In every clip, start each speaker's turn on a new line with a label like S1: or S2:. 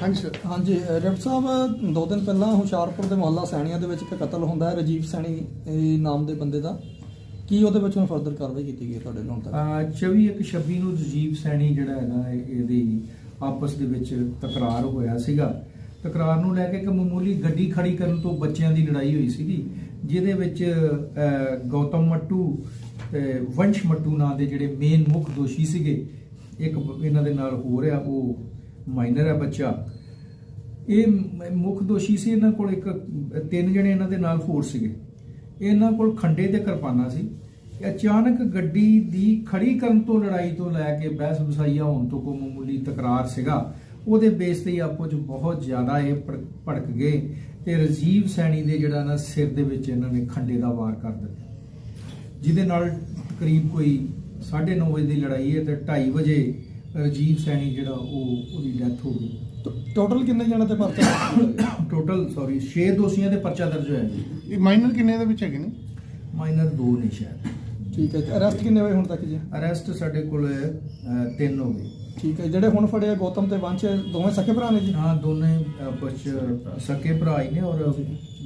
S1: ਹਾਂਜੀ ਸਰ
S2: ਹਾਂਜੀ ਰਬ ਸਾਹਿਬ, ਦੋ ਦਿਨ ਪਹਿਲਾਂ ਹੁਸ਼ਿਆਰਪੁਰ ਦੇ ਮੁਹੱਲਾ ਸੈਣੀਆਂ ਦੇ ਵਿੱਚ ਇੱਕ ਕਤਲ ਹੁੰਦਾ ਹੈ, ਰਜੀਵ ਸੈਣੀ ਨਾਮ ਦੇ ਬੰਦੇ ਦਾ। ਕੀ ਉਹਦੇ ਵਿੱਚ ਹੁਣ ਫਰਦਰ ਕਾਰਵਾਈ ਕੀਤੀ ਗਈ ਤੁਹਾਡੇ ਨਾਲ ਤੱਕ?
S3: 24 ਇੱਕ 26 ਨੂੰ ਰਜੀਵ ਸੈਣੀ ਜਿਹੜਾ ਹੈ ਨਾ ਇਹਦੀ ਆਪਸ ਦੇ ਵਿੱਚ ਤਕਰਾਰ ਹੋਇਆ ਸੀਗਾ। ਤਕਰਾਰ ਨੂੰ ਲੈ ਕੇ ਇੱਕ ਮਾਮੂਲੀ ਗੱਡੀ ਖੜੀ ਕਰਨ ਤੋਂ ਬੱਚਿਆਂ ਦੀ ਲੜਾਈ ਹੋਈ ਸੀਗੀ, ਜਿਹਦੇ ਵਿੱਚ ਗੌਤਮ ਮੱਟੂ ਤੇ ਵੰਸ਼ ਮੱਟੂ ਨਾਂ ਦੇ ਜਿਹੜੇ ਮੇਨ ਮੁੱਖ ਦੋਸ਼ੀ ਸੀਗੇ, ਇੱਕ ਇਹਨਾਂ ਦੇ ਨਾਲ ਹੋ ਰਿਹਾ, ਉਹ ਮਾਈਨਰ ਹੈ ਬੱਚਾ। ਇਹ ਮੁੱਖ ਦੋਸ਼ੀ ਸੀ, ਇਹਨਾਂ ਕੋਲ ਇੱਕ, ਤਿੰਨ ਜਣੇ ਇਹਨਾਂ ਦੇ ਨਾਲ ਹੋਰ ਸੀਗੇ। ਇਹਨਾਂ ਕੋਲ ਖੰਡੇ ਤੇ ਕਿਰਪਾਨਾ ਸੀ। ਅਚਾਨਕ ਗੱਡੀ ਦੀ ਖੜੀ ਕਰਨ ਤੋਂ, ਲੜਾਈ ਤੋਂ ਲੈ ਕੇ ਬਹਿਸ ਬਸਾਈਆ ਹੋਣ ਤੋਂ ਕੋਈ ਮਾਮੂਲੀ ਤਕਰਾਰ ਸੀਗਾ। ਉਹਦੇ ਬੇਸ ਤੇ ਹੀ ਆਪੋ ਚ ਬਹੁਤ ਜ਼ਿਆਦਾ ਇਹ ਭੜ- ਭੜਕ ਗਏ ਤੇ ਰਜੀਵ ਸੈਣੀ ਦੇ ਜਿਹੜਾ ਨਾ ਸਿਰ ਦੇ ਵਿੱਚ ਇਹਨਾਂ ਨੇ ਖੰਡੇ ਦਾ ਵਾਰ ਕਰ ਦਿੱਤਾ। ਜਿਹਦੇ ਨਾਲ ਕਰੀਬ ਕੋਈ 9:30 ਵਜੇ ਦੀ ਲੜਾਈ ਹੈ ਤੇ 2:30 ਵਜੇ ਰਜੀਵ ਸੈਣੀ ਜਿਹੜਾ ਉਹ ਉਹਦੀ ਡੈਥ ਹੋ ਗਈ।
S2: ਟੋਟਲ ਕਿੰਨੇ ਜਣੇ ਤੇ ਪਰਚਾ?
S3: ਟੋਟਲ ਸੌਰੀ 6 ਦੋਸ਼ੀਆਂ ਦੇ ਪਰਚਾ ਦਰਜ ਹੋਇਆ ਜੀ।
S1: ਇਹ ਮਾਈਨਰ ਕਿੰਨੇ ਦੇ ਵਿੱਚ ਹੈਗੇ ਨੇ?
S3: ਮਾਈਨਰ 2 ਨੇ ਸ਼ਾਇਦ।
S2: ਠੀਕ ਹੈ ਅਰੈਸਟ ਕਿੰਨੇ ਹੋਏ ਹੁਣ ਤੱਕ ਜੀ?
S3: ਅਰੈਸਟ ਸਾਡੇ ਕੋਲ ਅਹ, ਤਿੰਨ ਹੋ ਗਏ।
S2: ਠੀਕ ਹੈ ਜਿਹੜੇ ਹੁਣ ਫੜੇ ਆ ਗੌਤਮ ਤੇ ਵੰਸ਼ ਦੋਵੇਂ ਸਕੇ ਭਰਾ ਨੇ ਜੀ?
S3: ਹਾਂ ਦੋਨੇ ਆਪਸ ਚ ਸਕੇ ਭਰਾ ਹੀ ਨੇ ਔਰ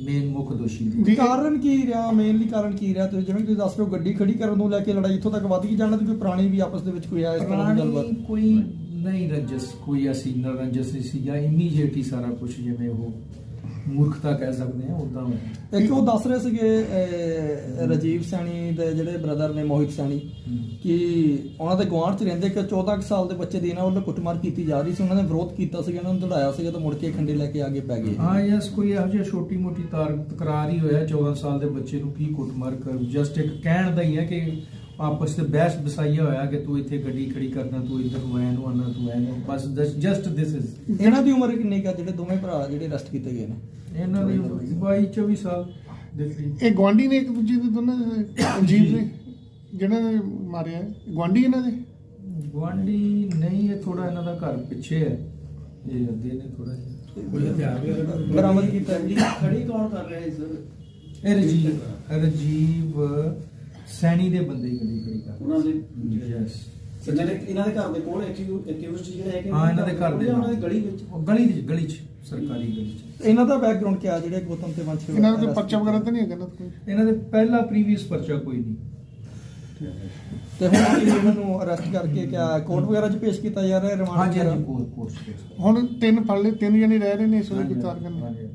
S3: ਮੇਨ ਮੁੱਖ ਦੋਸ਼ੀ ਨੇ।
S1: ਜੀ,
S2: ਕਾਰਨ ਕੀ ਰਿਹਾ? ਮੇਨਲੀ ਕਾਰਨ ਕੀ ਰਿਹਾ? ਤੁਸੀਂ ਜਿਵੇਂ ਤੁਸੀਂ ਦੱਸ ਰਹੇ ਹੋ ਗੱਡੀ ਖੜੀ ਕਰਨ ਨੂੰ ਲੈ ਕੇ ਲੜਾਈ ਇੱਥੋਂ ਤੱਕ ਵੱਧ ਗਈ ਜਾਣਾ ਤੇ ਕੋਈ ਪੁਰਾਣੀ ਵੀ ਆਪਸ ਦੇ ਵਿੱਚ ਕੋਈ ਆ ਇਸ ਤਰ੍ਹਾਂ ਦੀ ਗੱਲਬਾਤ?
S3: ਕੋਈ ਨਹੀਂ ਰੰਜਸ ਕੋਈ ਅਸੀਂ ਨਾ ਰੰਜਸ ਨਹੀਂ ਸੀ ਜਾਂ ਇਮੀਡੀਏਟ ਹੀ ਸਾਰਾ ਕੁਝ ਜਿਵੇਂ ਉਹ ਮੂਰਖਤਾ ਕਹਿ ਸਕਦੇ ਆ ਉਦਾਂ
S2: ਇੱਕ ਉਹ ਦੱਸ ਰਹੇ ਸੀਗੇ ਰਜੀਵ ਸੈਣੀ ਦੇ ਜਿਹੜੇ ਬ੍ਰਦਰ ਨੇ ਮੋਹਿਤ ਸੈਣੀ ਕਿ ਉਹਨਾਂ ਦੇ ਗੁਆਂਢ ਚ ਰਹਿੰਦੇ ਕਿ 14 ਕੁ ਸਾਲ ਦੇ ਬੱਚੇ ਦੀ ਨਾ ਉਹਨਾਂ ਕੁੱਟਮਾਰ ਕੀਤੀ ਜਾ ਰਹੀ ਸੀ ਉਹਨਾਂ ਨੇ ਵਿਰੋਧ ਕੀਤਾ ਸੀ ਉਹਨਾਂ ਨੂੰ ਦੜਾਇਆ ਸੀਗਾ ਤਾਂ ਮੁੜ ਕੇ ਖੰਡੇ ਲੈ ਕੇ ਆਗੇ ਪੈ ਗਏ।
S3: ਹਾਂ ਯਸ ਕੋਈ ਇਹੋ ਜਿਹਾ ਛੋਟੀ ਮੋਟੀ ਤਾਰ ਤਕਰਾਰ ਹੀ ਹੋਇਆ 14 ਸਾਲ ਦੇ ਬੱਚੇ ਨੂੰ ਕੀ ਕੁੱਟਮਾਰ ਕਰ ਜਸਟ ਇੱਕ ਕਹਿਣ ਦਾ ਹੀ ਹੈ ਕਿ ਆਪਸ ਵਿੱਚ ਬਹਿਸ ਬਸਾਈਆ ਹੋਇਆ ਕਿ ਤੂੰ ਇੱਥੇ ਗੱਡੀ ਖੜੀ ਕਰਨਾ ਤੂੰ ਇੱਧਰ ਨੂੰ ਨੂੰ ਆਉਣਾ ਤੂੰ ਐ ਨੂੰ ਬਸ ਜਸਟ ਦਿਸ ਇਜ਼
S2: ਇਹਨਾਂ ਦੀ ਉਮਰ ਕਿੰਨੀ ਕਾ ਜਿਹੜੇ ਦੋਵੇਂ ਭਰਾ ਜਿਹੜੇ ਅਰੈਸਟ ਕੀਤੇ ਗਏ ਨੇ?
S3: ਇਹਨਾਂ ਦੀ 22 24 ਸਾਲ ਦੇ ਕਰੀਬ।
S1: ਇਹ ਗਵਾਂਢੀ ਨੇ ਇੱਕ ਦੂਜੇ ਦੇ ਦੋਨਾਂ ਦੇ ਜੀਵ ਨੇ ਜਿਹੜਾ ਨੇ ਮਾਰਿਆ। ਗਵਾਂਢੀ ਇਹਨਾਂ ਦੇ?
S3: ਗੁਆਂਢੀ ਨਹੀਂ ਇਹ ਥੋੜਾ ਇਹਨਾਂ ਦਾ ਘਰ ਪਿੱਛੇ ਹੈ। ਇਹ ਅੱਧੇ ਨੇ ਥੋੜਾ ਜਿਹਾ।
S2: ਬਰਾਮਦ ਕੀਤਾ ਜੀ।
S4: ਖੜੀ ਕੌਣ ਕਰ ਰਿਹਾ ਹੈ ਸਰ
S3: ਇਹ ਰਜੀਵ ਰਜੀਵ ਸੈਣੀ ਦੇ ਬੰਦੇ ਹੀ ਗੱਡੀ ਖੜੀ ਕਰ
S4: ਉਹਨਾਂ ਦੇ
S3: ਯੈਸ
S4: ਇਹਨਾਂ ਦੇ ਇਹਨਾਂ ਦੇ ਘਰ ਦੇ ਕੋਲ ਐਕਿਊਜ਼ਡ ਜਿਹੜੇ ਹੈਗੇ
S3: ਹਾਂ ਇਹਨਾਂ ਦੇ ਘਰ ਦੇ
S4: ਉਹਨਾਂ ਦੀ ਗਲੀ ਵਿੱਚ?
S3: ਉਹ ਗਲੀ ਦੀ ਗਲੀ ਚ ਸਰਕਾਰੀ ਗਲੀ ਚ।
S2: ਇਹਨਾਂ ਦਾ ਬੈਕਗ੍ਰਾਉਂਡ ਕਿਆ ਜਿਹੜੇ ਗੌਤਮ ਤੇ ਵੰਸ਼
S1: ਇਹਨਾਂ ਦਾ ਕੋਈ ਪਰਚਾ ਵਗੈਰਾ ਤਾਂ ਨਹੀਂ ਹੈਗਾ ਨਾ ਕੋਈ?
S3: ਇਹਨਾਂ ਦੇ ਪਹਿਲਾ ਪ੍ਰੀਵੀਅਸ ਪਰਚਾ ਕੋਈ ਨਹੀਂ।
S2: ਤੇ ਹੁਣ ਕੀ ਇਹਨਾਂ ਨੂੰ ਅਰੈਸਟ ਕਰਕੇ ਕਿਆ ਕੋਰਟ ਵਗੈਰਾ 'ਚ ਪੇਸ਼ ਕੀਤਾ ਜਾ ਰਿਹਾ ਹੈ ਰਿਮਾਂਡ
S3: ਹਾਂਜੀ
S2: ਵਗੈਰਾ?
S3: ਹਾਂਜੀ ਕੋਰਸ ਕੋਰਸ
S1: ਹੁਣ ਤਿੰਨ ਫੜ ਲਏ ਤਿੰਨ ਜਣੇ ਰਹਿ ਰਹੇ ਨੇ ਇਸ ਵੇਲੇ ਗ੍ਰਿਫਤਾਰ ਕਰਨ।
S3: ਹਾਂਜੀ।